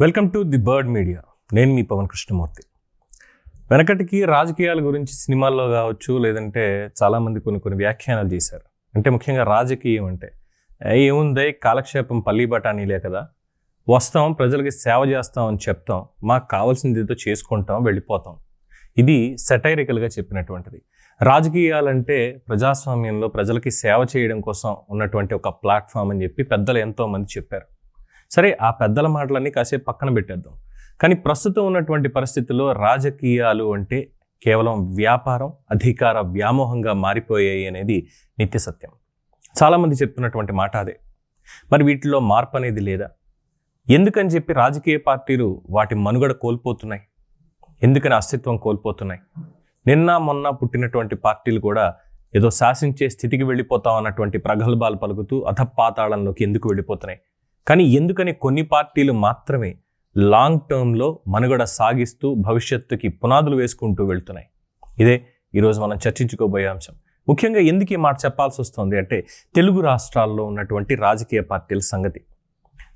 Welcome to the Bird Media నేను మీ పవన్ కృష్ణమూర్తి. వెనకటికి రాజకీయాల గురించి సినిమాల్లో కావచ్చు లేదంటే చాలామంది కొన్ని కొన్ని వ్యాఖ్యానాలు చేశారు. అంటే ముఖ్యంగా రాజకీయం అంటే ఏముందే ఏముంది? కాలక్షేపం పల్లి బఠానీలే కదా. వస్తాం ప్రజలకి సేవ చేస్తాం అని చెప్తాం. మాకు కావాల్సింది ఏదో చేసుకుంటాం వెళ్ళిపోతాం. ఇది సెటైరికల్గా చెప్పినటువంటిది. రాజకీయాలంటే ప్రజాస్వామ్యంలో ప్రజలకి సేవ చేయడం కోసం ఉన్నటువంటి ఒక ప్లాట్ఫామ్ అని చెప్పి పెద్దలు ఎంతోమంది చెప్పారు. సరే ఆ పెద్దల మాటలన్నీ కాసేపు పక్కన పెట్టేద్దాం. కానీ ప్రస్తుతం ఉన్నటువంటి పరిస్థితుల్లో రాజకీయాలు అంటే కేవలం వ్యాపారం అధికార వ్యామోహంగా మారిపోయాయి అనేది నిత్య సత్యం. చాలామంది చెప్తున్నటువంటి మాట అదే. మరి వీటిలో మార్పు అనేది లేదా? ఎందుకని చెప్పి రాజకీయ పార్టీలు వాటి మనుగడ కోల్పోతున్నాయి? ఎందుకని అస్తిత్వం కోల్పోతున్నాయి? నిన్న మొన్న పుట్టినటువంటి పార్టీలు కూడా ఏదో శాసించే స్థితికి వెళ్ళిపోతాం అన్నటువంటి ప్రగల్భాలు పలుకుతూ అధపాతాళంలోకి ఎందుకు వెళ్ళిపోతున్నాయి? కానీ ఎందుకని కొన్ని పార్టీలు మాత్రమే లాంగ్ టర్మ్లో మనుగడ సాగిస్తూ భవిష్యత్తుకి పునాదులు వేసుకుంటూ వెళ్తున్నాయి. ఇదే ఈరోజు మనం చర్చించుకోబోయే అంశం. ముఖ్యంగా ఎందుకు ఈ మాట చెప్పాల్సి వస్తుంది అంటే తెలుగు రాష్ట్రాల్లో ఉన్నటువంటి రాజకీయ పార్టీల సంగతి.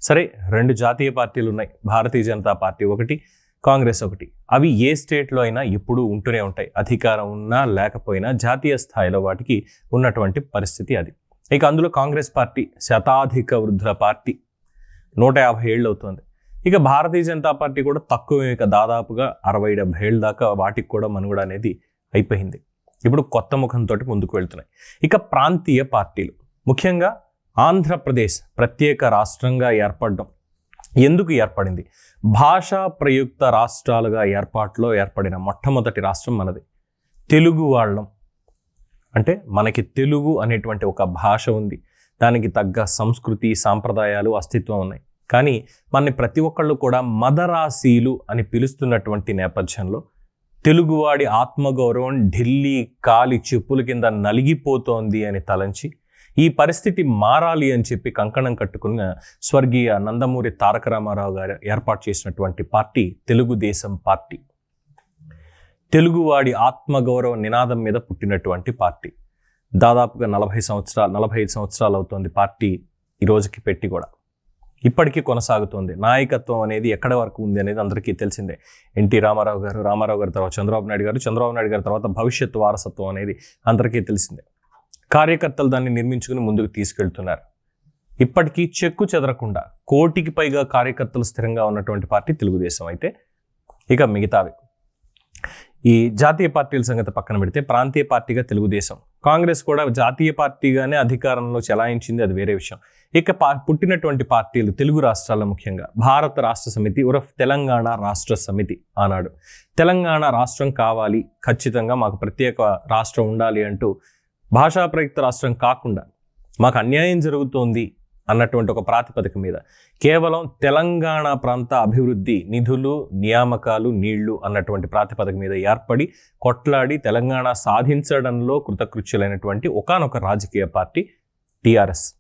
సరే రెండు జాతీయ పార్టీలు ఉన్నాయి. భారతీయ జనతా పార్టీ ఒకటి కాంగ్రెస్ ఒకటి. అవి ఏ స్టేట్లో అయినా ఎప్పుడూ ఉంటూనే ఉంటాయి. అధికారం ఉన్నా లేకపోయినా జాతీయ స్థాయిలో వాటికి ఉన్నటువంటి పరిస్థితి అది. ఇక అందులో కాంగ్రెస్ పార్టీ శతాధిక వృద్ధుల పార్టీ. నూట యాభై ఏళ్ళు అవుతుంది ఇక భారతీయ జనతా పార్టీ కూడా తక్కువ ఇక దాదాపుగా అరవై డెబ్బై ఏళ్ళ దాకా వాటికి కూడా మనుగడ అనేది అయిపోయింది. ఇప్పుడు కొత్త ముఖంతో ముందుకు వెళ్తున్నాయి. ఇక ప్రాంతీయ పార్టీలు. ముఖ్యంగా ఆంధ్రప్రదేశ్ ప్రత్యేక రాష్ట్రంగా ఏర్పడడం ఎందుకు ఏర్పడింది? భాషా ప్రయుక్త రాష్ట్రాలుగా ఏర్పాటులో ఏర్పడిన మొట్టమొదటి రాష్ట్రం మనది. తెలుగు వాళ్ళం. అంటే మనకి తెలుగు అనేటువంటి ఒక భాష ఉంది. దానికి తగ్గ సంస్కృతి సాంప్రదాయాలు అస్తిత్వం ఉన్నాయి. కానీ మనని ప్రతి ఒక్కళ్ళు కూడా మదరాశీలు అని పిలుస్తున్నటువంటి నేపథ్యంలో తెలుగువాడి ఆత్మగౌరవం ఢిల్లీ కాలి చెప్పుల కింద నలిగిపోతోంది అని తలంచి ఈ పరిస్థితి మారాలి అని చెప్పి కంకణం కట్టుకున్న స్వర్గీయ నందమూరి తారక రామారావు గారు ఏర్పాటు చేసినటువంటి పార్టీ తెలుగుదేశం పార్టీ. తెలుగువాడి ఆత్మగౌరవ నినాదం మీద పుట్టినటువంటి పార్టీ. దాదాపుగా నలభై సంవత్సరాలు నలభై ఐదు సంవత్సరాలు అవుతుంది పార్టీ ఈ రోజుకి పెట్టి కూడా. ఇప్పటికీ కొనసాగుతోంది. నాయకత్వం అనేది ఎక్కడ వరకు ఉంది అనేది అందరికీ తెలిసిందే. ఎన్టీ రామారావు గారు రామారావు గారి తర్వాత చంద్రబాబు నాయుడు గారు చంద్రబాబు నాయుడు గారి తర్వాత భవిష్యత్ వారసత్వం అనేది అందరికీ తెలిసిందే. కార్యకర్తలు దాన్ని నిర్మించుకుని ముందుకు తీసుకెళ్తున్నారు. ఇప్పటికీ చెక్కు చెదరకుండా కోటికి పైగా కార్యకర్తలు స్థిరంగా ఉన్నటువంటి పార్టీ తెలుగుదేశం అయితే ఇక మిగతావి. ఈ జాతీయ పార్టీల సంగతి పక్కన పెడితే ప్రాంతీయ పార్టీగా తెలుగుదేశం. కాంగ్రెస్ కూడా జాతీయ పార్టీగానే అధికారంలో చెలాయించింది అది వేరే విషయం. ఇక పా పుట్టినటువంటి పార్టీలు తెలుగు రాష్ట్రాల్లో ముఖ్యంగా భారత రాష్ట్ర సమితి ఉరఫ్ తెలంగాణ రాష్ట్ర సమితి ఆనాడు. తెలంగాణ రాష్ట్రం కావాలి ఖచ్చితంగా మాకు ప్రత్యేక రాష్ట్రం ఉండాలి అంటూ భాషా ప్రయుక్త రాష్ట్రం కాకుండా మాకు అన్యాయం జరుగుతోంది అన్నటువంటి ఒక ప్రాతిపదిక మీద. కేవలం తెలంగాణ ప్రాంత అభివృద్ధి నిధులు నియామకాలు నీళ్ళు అన్నటువంటి ప్రాతిపదిక మీద ఏర్పడి కొట్లాడి తెలంగాణ సాధించడంలో కృతకృత్యులైనటువంటి ఒకానొక రాజకీయ పార్టీ టిఆర్ఎస్.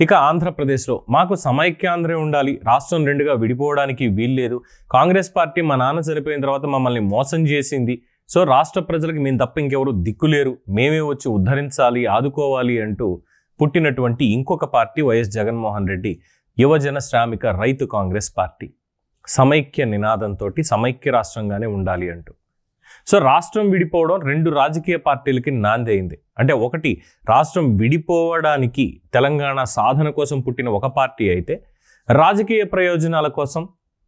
ఇక ఆంధ్రప్రదేశ్లో మాకు సమైక్యాంధ్రే ఉండాలి రాష్ట్రం రెండుగా విడిపోవడానికి వీల్లేదు. కాంగ్రెస్ పార్టీ మా నాన్న చనిపోయిన తర్వాత మమ్మల్ని మోసం చేసింది. సో రాష్ట్ర ప్రజలకు మేము తప్ప ఇంకెవరు దిక్కులేరు. మేమే వచ్చి ఉద్ధరించాలి ఆదుకోవాలి అంటూ పుట్టినటువంటి ఇంకొక పార్టీ వైఎస్ జగన్మోహన్ రెడ్డి యువజన శ్రామిక రైతు కాంగ్రెస్ పార్టీ. సమైక్య నినాదంతో సమైక్య రాష్ట్రంగానే ఉండాలి అంటూ. సో రాష్ట్రం విడిపోవడం రెండు రాజకీయ పార్టీలకి నాంది అయింది. అంటే ఒకటి రాష్ట్రం విడిపోవడానికి తెలంగాణ సాధన కోసం పుట్టిన ఒక పార్టీ అయితే రాజకీయ ప్రయోజనాల కోసం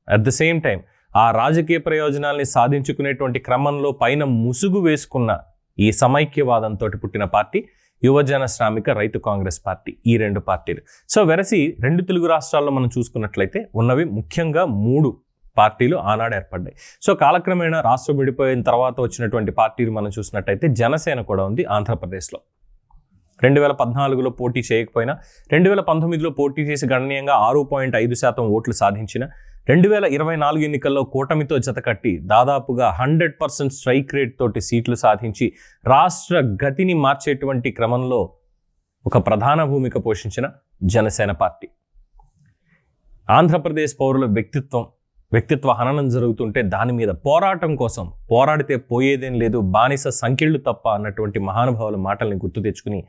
అట్ ద సేమ్ టైం ఆ రాజకీయ ప్రయోజనాల్ని సాధించుకునేటువంటి క్రమంలో పైన ముసుగు వేసుకున్న ఈ సమైక్యవాదంతో పుట్టిన పార్టీ యువజన శ్రామిక రైతు కాంగ్రెస్ పార్టీ ఈ రెండు పార్టీలు. సో వెరసి రెండు తెలుగు రాష్ట్రాల్లో మనం చూసుకున్నట్లయితే ఉన్నవి ముఖ్యంగా మూడు పార్టీలు ఆనాడు ఏర్పడ్డాయి. సో కాలక్రమేణా రాష్ట్రం విడిపోయిన తర్వాత వచ్చినటువంటి పార్టీలు మనం చూసినట్టయితే జనసేన కూడా ఉంది ఆంధ్రప్రదేశ్లో. రెండు వేల పద్నాలుగులో పోటీ చేయకపోయినా రెండు వేల పంతొమ్మిదిలో పోటీ చేసి గణనీయంగా ఆరు పాయింట్ ఐదు శాతం ఓట్లు సాధించిన రెండు వేల ఇరవై నాలుగు ఎన్నికల్లో కూటమితో జతకట్టి దాదాపుగా హండ్రెడ్ పర్సెంట్ స్ట్రైక్ రేట్ తోటి సీట్లు సాధించి రాష్ట్ర గతిని మార్చేటువంటి క్రమంలో ఒక ప్రధాన భూమిక పోషించిన జనసేన పార్టీ. ఆంధ్రప్రదేశ్ పౌరుల వ్యక్తిత్వం వ్యక్తిత్వ హననం జరుగుతుంటే దాని మీద పోరాటం కోసం పోరాడితే పోయేదేం లేదు బానిస సంఖ్యళ్ళు తప్ప అన్నటువంటి మహానుభావుల మాటల్ని గుర్తు తెచ్చుకుని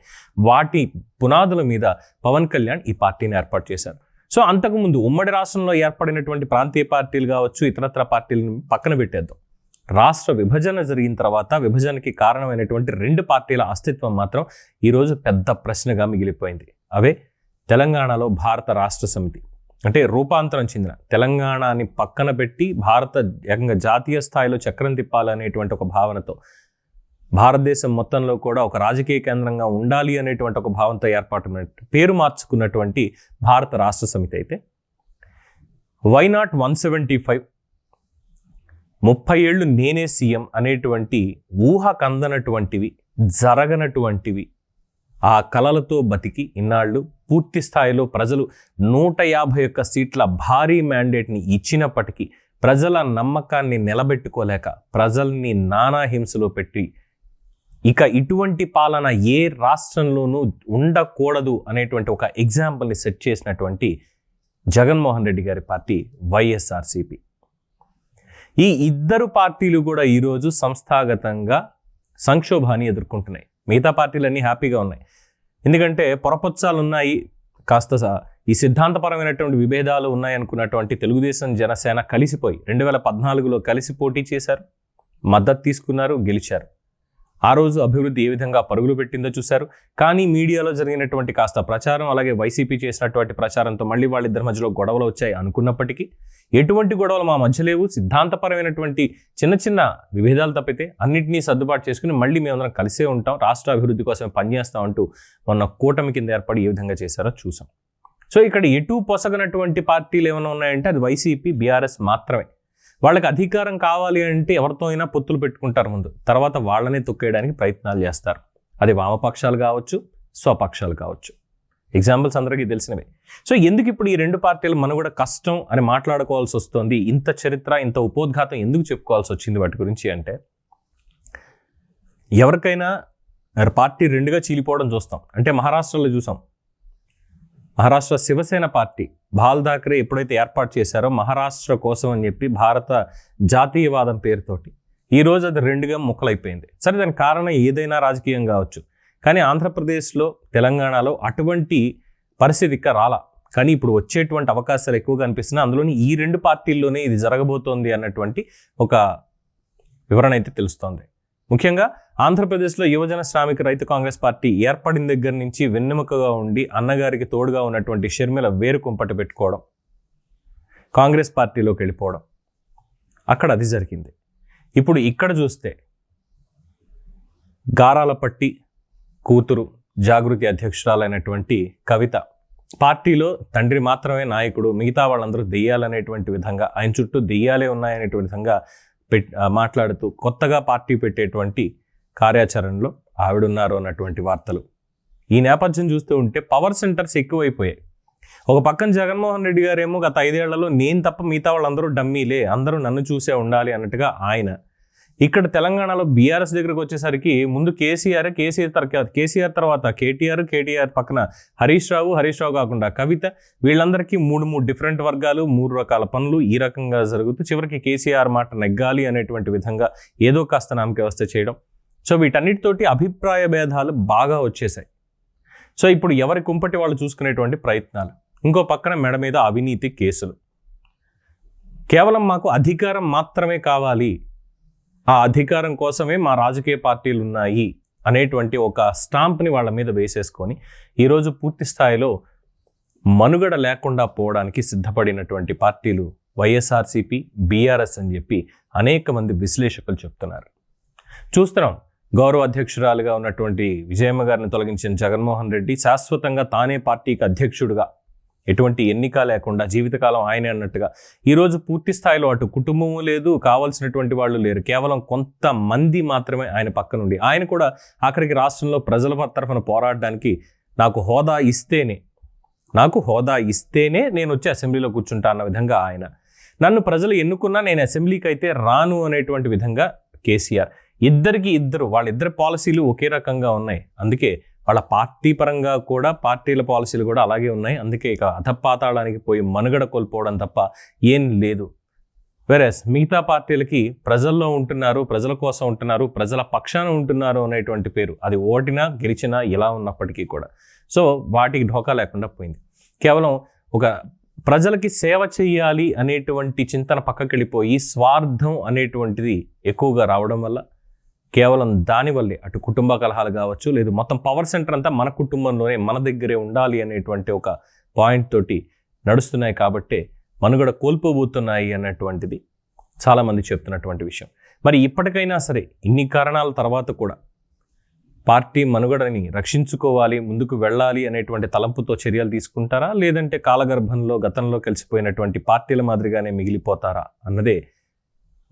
వాటి పునాదుల మీద పవన్ కళ్యాణ్ ఈ పార్టీని ఏర్పాటు చేశారు. సో అంతకుముందు ఉమ్మడి రాష్ట్రంలో ఏర్పడినటువంటి ప్రాంతీయ పార్టీలు కావచ్చు ఇతరత్ర పార్టీలను పక్కన పెట్టేద్దాం. రాష్ట్ర విభజన జరిగిన తర్వాత విభజనకి కారణమైనటువంటి రెండు పార్టీల అస్తిత్వం మాత్రం ఈరోజు పెద్ద ప్రశ్నగా మిగిలిపోయింది. అవే తెలంగాణలో భారత రాష్ట్ర సమితి. అంటే రూపాంతరం చెందిన తెలంగాణని పక్కన పెట్టి భారత ఏకంగా జాతీయ స్థాయిలో చక్రం తిప్పాలనేటువంటి ఒక భావనతో భారతదేశం మొత్తంలో కూడా ఒక రాజకీయ కేంద్రంగా ఉండాలి అనేటువంటి ఒక భావంతో ఏర్పాటు పేరు మార్చుకున్నటువంటి భారత రాష్ట్ర సమితి అయితే why not one seventy five ముప్పై ఏళ్ళు నేనే సీఎం అనేటువంటి ఊహ కందనటువంటివి జరగనటువంటివి ఆ కలలతో బతికి ఇన్నాళ్ళు పూర్తి స్థాయిలో ప్రజలు నూట యాభై ఒక్క సీట్ల భారీ మ్యాండేట్ని ఇచ్చినప్పటికీ ప్రజల నమ్మకాన్ని నిలబెట్టుకోలేక ప్రజల్ని నానా హింసలో పెట్టి ఇక ఇటువంటి పాలన ఏ రాష్ట్రంలోనూ ఉండకూడదు అనేటువంటి ఒక ఎగ్జాంపుల్ని సెట్ చేసినటువంటి జగన్మోహన్ రెడ్డి గారి పార్టీ వైఎస్ఆర్సిపి. ఈ ఇద్దరు పార్టీలు కూడా ఈరోజు సంస్థాగతంగా సంక్షోభాన్ని ఎదుర్కొంటున్నాయి. మిగతా పార్టీలన్నీ హ్యాపీగా ఉన్నాయి. ఎందుకంటే పొరపచ్చాలు ఉన్నాయి కాస్త ఈ సిద్ధాంతపరమైనటువంటి విభేదాలు ఉన్నాయనుకున్నటువంటి తెలుగుదేశం జనసేన కలిసిపోయి రెండు వేల పద్నాలుగులో కలిసి పోటీ చేశారు. మద్దతు తీసుకున్నారు గెలిచారు. ఆ రోజు అభివృద్ధి ఏ విధంగా పరుగులు పెట్టిందో చూశారు. కానీ మీడియాలో జరిగినటువంటి కాస్త ప్రచారం అలాగే వైసీపీ చేసినటువంటి ప్రచారంతో మళ్ళీ వాళ్ళిద్దరి మధ్యలో గొడవలు వచ్చాయి అనుకున్నప్పటికీ. ఎటువంటి గొడవలు మా మధ్య లేవు. సిద్ధాంతపరమైనటువంటి చిన్న చిన్న విభేదాలు తప్పితే అన్నింటినీ సర్దుబాటు చేసుకుని మళ్ళీ మేమందరం కలిసే ఉంటాం. రాష్ట్ర అభివృద్ధి కోసం పనిచేస్తాం అంటూ మొన్న కూటమి కింద ఏర్పడి ఏ విధంగా చేశారో చూసాం సో ఇక్కడ ఎటు పొసగనటువంటి పార్టీలు ఏమైనా ఉన్నాయంటే అది వైసీపీ బీఆర్ఎస్ మాత్రమే. వాళ్ళకి అధికారం కావాలి అంటే ఎవరితో అయినా పొత్తులు పెట్టుకుంటారు ముందు. తర్వాత వాళ్ళనే తొక్కేయడానికి ప్రయత్నాలు చేస్తారు. అది వామపక్షాలు కావచ్చు స్వపక్షాలు కావచ్చు. ఎగ్జాంపుల్స్ అందరికీ తెలిసినవి. సో ఎందుకు ఇప్పుడు ఈ రెండు పార్టీలు మనం కూడా కష్టం అని మాట్లాడుకోవాల్సి వస్తుంది? ఇంత చరిత్ర ఇంత ఉపోద్ఘాతం ఎందుకు చెప్పుకోవాల్సి వచ్చింది వాటి గురించి అంటే ఎవరికైనా పార్టీ రెండుగా చీలిపోవడం చూస్తాం. అంటే మహారాష్ట్రలో చూసాం. మహారాష్ట్ర శివసేన పార్టీ బాల్ ఠాక్రే ఎప్పుడైతే ఏర్పాటు చేశారో మహారాష్ట్ర కోసం అని చెప్పి భారత జాతీయవాదం పేరుతోటి. ఈ రోజు అది రెండుగా ముక్కలైపోయింది. సరే దాని కారణం ఏదైనా రాజకీయం కావచ్చు. కానీ ఆంధ్రప్రదేశ్లో తెలంగాణలో అటువంటి పరిస్థితి ఇంకా రాలా. కానీ ఇప్పుడు వచ్చేటువంటి అవకాశాలు ఎక్కువగా అనిపిస్తున్నాయి అందులోని ఈ రెండు పార్టీల్లోనే ఇది జరగబోతోంది అన్నటువంటి ఒక వివరణ అయితే తెలుస్తోంది. ముఖ్యంగా ఆంధ్రప్రదేశ్లో యువజన శ్రామిక రైతు కాంగ్రెస్ పార్టీ ఏర్పడిన దగ్గర నుంచి వెన్నెముకగా ఉండి అన్నగారికి తోడుగా ఉన్నటువంటి షర్మిల వేరు కుంపట పెట్టుకోవడం కాంగ్రెస్ పార్టీలోకి వెళ్ళిపోవడం. అక్కడ అది జరిగింది. ఇప్పుడు ఇక్కడ చూస్తే గారాలపట్టి కూతురు జాగృతి అధ్యక్షురాలైనటువంటి కవిత పార్టీలో తండ్రి మాత్రమే నాయకుడు మిగతా వాళ్ళందరూ దెయ్యాలనేటువంటి విధంగా ఆయన చుట్టూ దెయ్యాలే ఉన్నాయనేటువంటి విధంగా మాట్లాడుతూ కొత్తగా పార్టీ పెట్టేటువంటి కార్యాచరణలో ఆవిడున్నారు అన్నటువంటి వార్తలు. ఈ నేపథ్యం చూస్తూ ఉంటే పవర్ సెంటర్స్ ఎక్కువైపోయాయి. ఒక పక్కన జగన్మోహన్ రెడ్డి గారేమో గత ఐదేళ్ళలో నేను తప్ప మిగతా వాళ్ళందరూ డమ్మీలే అందరూ నన్ను చూసే ఉండాలి అన్నట్టుగా ఆయన ఇక్కడ తెలంగాణలో బీఆర్ఎస్ దగ్గరకు వచ్చేసరికి ముందు కేసీఆర్ కేసీఆర్ తర్వాత కేసీఆర్ తర్వాత కేటీఆర్ కేటీఆర్ పక్కన హరీష్ రావు హరీష్ రావు కాకుండా కవిత వీళ్ళందరికీ మూడు మూడు డిఫరెంట్ వర్గాలు మూడు రకాల పనులు ఈ రకంగా జరుగుతూ చివరికి కేసీఆర్ మాట నెగ్గాలి అనేటువంటి విధంగా ఏదో కాస్త నామక వ్యవస్థ చేయడం. సో వీటన్నిటితోటి అభిప్రాయ భేదాలు బాగా వచ్చేసాయి. సో ఇప్పుడు ఎవరి కుంపటి వాళ్ళు చూసుకునేటువంటి ప్రయత్నాలు? ఇంకో పక్కన మెడ మీద అవినీతి కేసులు. కేవలం మాకు అధికారం మాత్రమే కావాలి ఆ అధికారం కోసమే మా రాజకీయ పార్టీలు ఉన్నాయి అనేటువంటి ఒక స్టాంప్ని వాళ్ళ మీద వేసేసుకొని ఈరోజు పూర్తి స్థాయిలో మనుగడ లేకుండా పోవడానికి సిద్ధపడినటువంటి పార్టీలు వైఎస్ఆర్సీపీ బీఆర్ఎస్ అని చెప్పి అనేక మంది విశ్లేషకులు చెప్తున్నారు. చూస్తున్నాం గౌరవ అధ్యక్షురాలుగా ఉన్నటువంటి విజయమ్మ గారిని తొలగించిన జగన్మోహన్ రెడ్డి శాశ్వతంగా తానే పార్టీకి అధ్యక్షుడిగా ఎటువంటి ఎన్నిక లేకుండా జీవితకాలం ఆయనే అన్నట్టుగా ఈరోజు పూర్తి స్థాయిలో అటు కుటుంబము లేదు కావాల్సినటువంటి వాళ్ళు లేరు. కేవలం కొంతమంది మాత్రమే ఆయన పక్కనుండి. ఆయన కూడా ఆఖరికి రాష్ట్రంలో ప్రజల తరఫున పోరాడడానికి నాకు హోదా ఇస్తేనే నాకు హోదా ఇస్తేనే నేను వచ్చి అసెంబ్లీలో కూర్చుంటా అన్న విధంగా ఆయన. నన్ను ప్రజలు ఎన్నుకున్నా నేను అసెంబ్లీకి అయితే రాను అనేటువంటి విధంగా కేసీఆర్. ఇద్దరికి ఇద్దరు వాళ్ళిద్దరి పాలసీలు ఒకే రకంగా ఉన్నాయి. అందుకే వాళ్ళ పార్టీ పరంగా కూడా పార్టీల పాలసీలు కూడా అలాగే ఉన్నాయి. అందుకే ఇక అధపాతాళానికి పోయి మనుగడ కోల్పోవడం తప్ప ఏం లేదు. వెరస్ మిగతా పార్టీలకి ప్రజల్లో ఉంటున్నారు ప్రజల కోసం ఉంటున్నారు ప్రజల పక్షాన ఉంటున్నారు అనేటువంటి పేరు. అది ఓటినా గెలిచినా ఇలా ఉన్నప్పటికీ కూడా. సో వాటికి ఢోకా లేకుండా పోయింది. కేవలం ఒక ప్రజలకి సేవ చేయాలి అనేటువంటి చింతన పక్కకెళ్ళిపోయి స్వార్థం అనేటువంటిది ఎక్కువగా రావడం వల్ల కేవలం దానివల్లే అటు కుటుంబ కలహాలు కావచ్చు లేదు మొత్తం పవర్ సెంటర్ అంతా మన కుటుంబంలోనే మన దగ్గరే ఉండాలి అనేటువంటి ఒక పాయింట్ తోటి నడుస్తున్నాయి కాబట్టే మనుగడ కోల్పోబోతున్నాయి అన్నటువంటిది చాలామంది చెప్తున్నటువంటి విషయం. మరి ఇప్పటికైనా సరే ఇన్ని కారణాల తర్వాత కూడా పార్టీ మనుగడని రక్షించుకోవాలి ముందుకు వెళ్ళాలి అనేటువంటి తలంపుతో చర్యలు తీసుకుంటారా? లేదంటే కాలగర్భంలో గతంలో కలిసిపోయినటువంటి పార్టీల మాదిరిగానే మిగిలిపోతారా? అన్నదే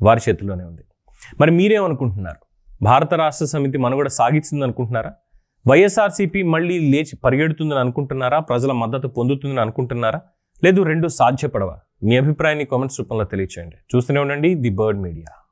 వారి చేతిలోనే ఉంది. మరి మీరేమనుకుంటున్నారు? భారత రాష్ట్ర సమితి మనుగడ సాగిస్తుంది అనుకుంటున్నారా? వైఎస్ఆర్సీపీ మళ్ళీ లేచి పరిగెడుతుందని అనుకుంటున్నారా? ప్రజల మద్దతు పొందుతుందని అనుకుంటున్నారా? లేదు రెండు సాధ్యపడవా? మీ అభిప్రాయాన్ని కామెంట్స్ రూపంలో తెలియచేయండి. చూస్తూనే ఉండండి ది బర్డ్ మీడియా.